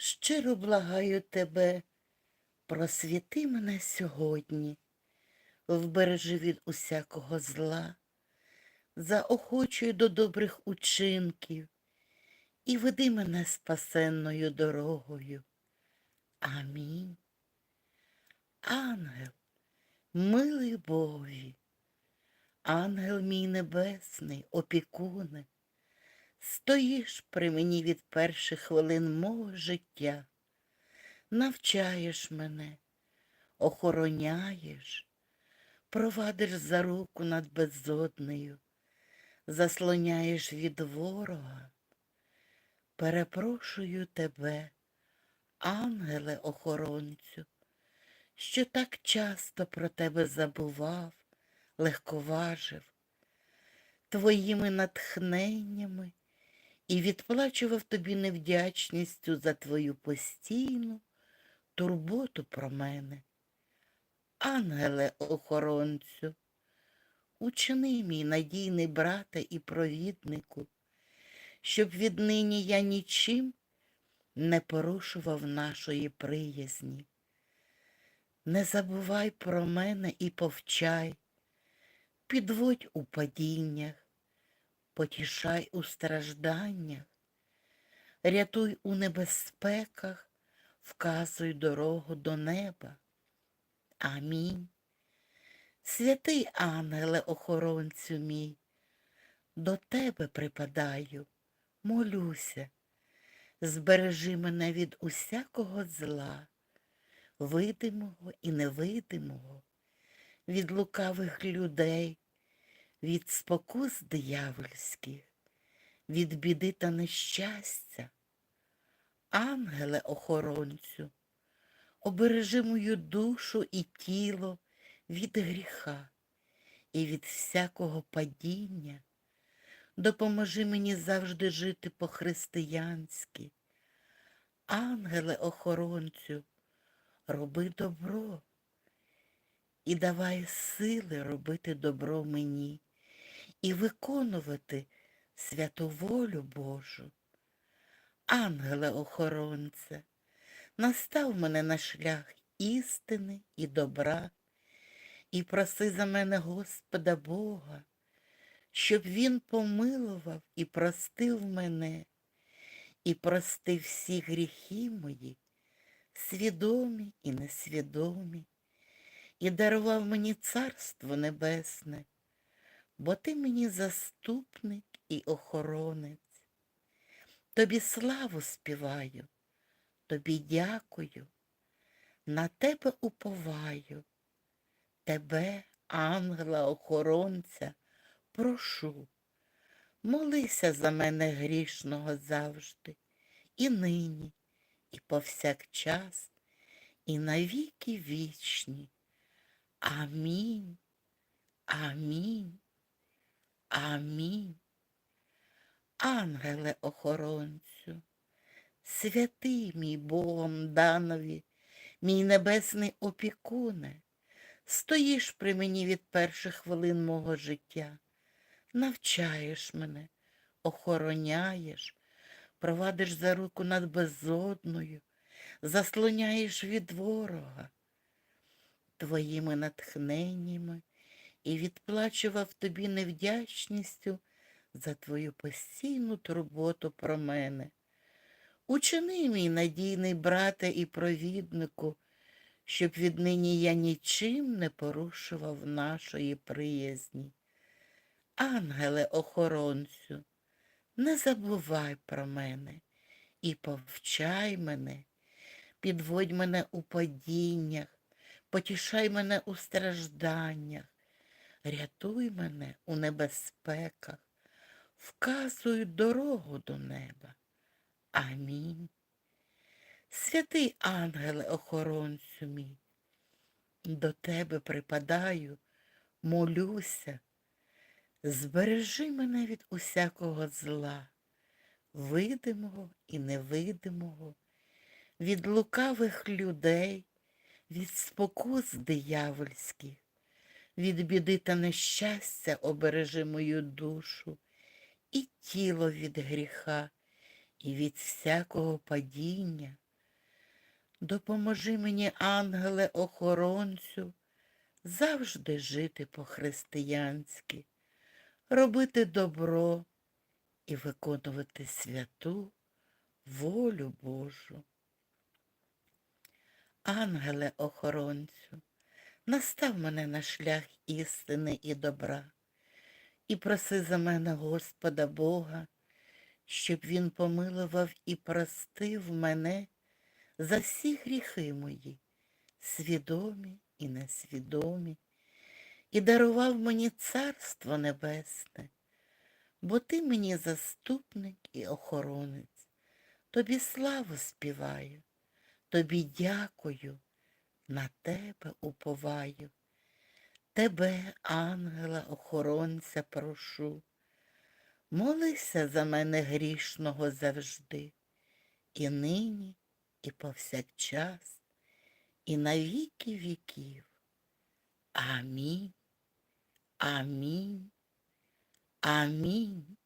щиро благаю тебе, просвіти мене сьогодні, вбережи від усякого зла, заохочуй до добрих учинків і веди мене спасенною дорогою. Амінь. Ангел, милий Богові, ангел мій небесний, опікуне, стоїш при мені від перших хвилин мого життя, навчаєш мене, охороняєш, провадиш за руку над безоднею, заслоняєш від ворога. Перепрошую тебе, ангеле охоронцю, що так часто про тебе забував, легковажив, твоїми натхненнями і відплачував тобі невдячністю за твою постійну турботу про мене. Ангеле охоронцю, учини мій надійний брате і провіднику, щоб віднині я нічим не порушував нашої приязні. Не забувай про мене і повчай, підводь у падіннях, потішай у стражданнях, рятуй у небезпеках, вказуй дорогу до неба. Амінь. Святий ангеле охоронцю мій, до тебе припадаю, молюся, збережи мене від усякого зла, видимого і невидимого, від лукавих людей, від спокус диявольських, від біди та нещастя. Ангеле охоронцю, обережи мою душу і тіло від гріха і від всякого падіння. Допоможи мені завжди жити по-християнськи. Ангеле охоронцю, роби добро і давай сили робити добро мені і виконувати святу волю Божу. Ангеле охоронце, настав мене на шлях істини і добра, і проси за мене Господа Бога, щоб Він помилував і простив мене, і простив всі гріхи мої, свідомі і несвідомі, і дарував мені Царство Небесне, бо ти мені заступник і охоронець. Тобі славу співаю, тобі дякую, на тебе уповаю, тебе, ангела-охоронця, прошу, молися за мене грішного завжди, і нині, і повсякчас, і навіки вічні. Амінь, амінь, амінь. Ангеле охоронцю, святий мій Богом данові, мій небесний опікуне, стоїш при мені від перших хвилин мого життя, навчаєш мене, охороняєш, провадиш за руку над безодною, заслоняєш від ворога твоїми натхненнями і відплачував тобі невдячністю за твою постійну турботу про мене. Учини мій надійний брате і провіднику, щоб віднині я нічим не порушував нашої приязні. Ангеле охоронцю, не забувай про мене і повчай мене, підводь мене у падіннях, потішай мене у стражданнях, рятуй мене у небезпеках, вказуй дорогу до неба. Амінь. Святий ангеле охоронцю мій, до тебе припадаю, молюся, збережи мене від усякого зла, видимого і невидимого, від лукавих людей, від спокус диявольських, від біди та нещастя обережи мою душу і тіло від гріха, і від всякого падіння. Допоможи мені, ангеле охоронцю, завжди жити по-християнськи, робити добро і виконувати святу волю Божу. Ангеле охоронцю, настав мене на шлях істини і добра, і проси за мене Господа Бога, щоб Він помилував і простив мене за всі гріхи мої, свідомі і несвідомі, і дарував мені Царство Небесне, бо ти мені заступник і охоронець, тобі славу співаю, тобі дякую, на тебе уповаю. Тебе, ангела охоронця, прошу, молися за мене грішного завжди, і нині, і повсякчас, і на віки віків. Амінь, амінь, амінь.